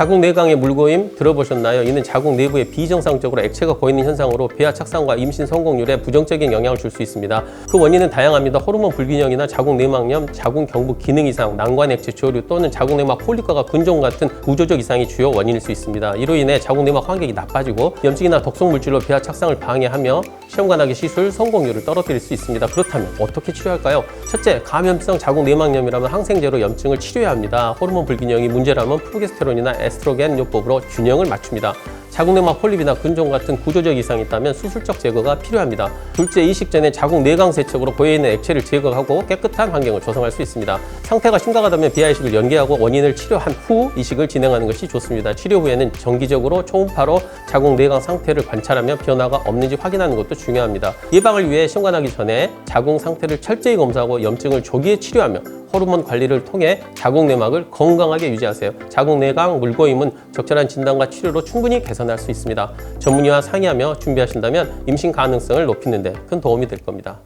자궁 내강의 물고임 들어보셨나요? 이는 자궁 내부에 비정상적으로 액체가 고이는 현상으로 배아 착상과 임신 성공률에 부정적인 영향을 줄 수 있습니다. 그 원인은 다양합니다. 호르몬 불균형이나 자궁 내막염, 자궁 경부 기능 이상, 난관 액체 조류 또는 자궁 내막 폴리과가 근종 같은 구조적 이상이 주요 원인일 수 있습니다. 이로 인해 자궁 내막 환경이 나빠지고 염증이나 독성 물질로 배아 착상을 방해하며 시험관하기 시술 성공률을 떨어뜨릴 수 있습니다. 그렇다면 어떻게 치료할까요? 첫째, 감염성 자궁 내막염이라면 항생제로 염증을 치료해야 합니다. 호르몬 불균형이 문제라면 프로게스테론이나 에스트로겐 요법으로 균형을 맞춥니다. 자궁내막 폴립이나 근종 같은 구조적 이상이 있다면 수술적 제거가 필요합니다. 둘째, 이식 전에 자궁 내강 세척으로 고여있는 액체를 제거하고 깨끗한 환경을 조성할 수 있습니다. 상태가 심각하다면 비하 이식을 연계하고 원인을 치료한 후 이식을 진행하는 것이 좋습니다. 치료 후에는 정기적으로 초음파로 자궁 내강 상태를 관찰하며 변화가 없는지 확인하는 것도 중요합니다. 예방을 위해 심관하기 전에 자궁 상태를 철저히 검사하고 염증을 조기에 치료하며 호르몬 관리를 통해 자궁 내막을 건강하게 유지하세요. 자궁 내강 물고임은 적절한 진단과 치료로 충분히 개선할 수 있습니다. 전문의와 상의하며 준비하신다면 임신 가능성을 높이는 데 큰 도움이 될 겁니다.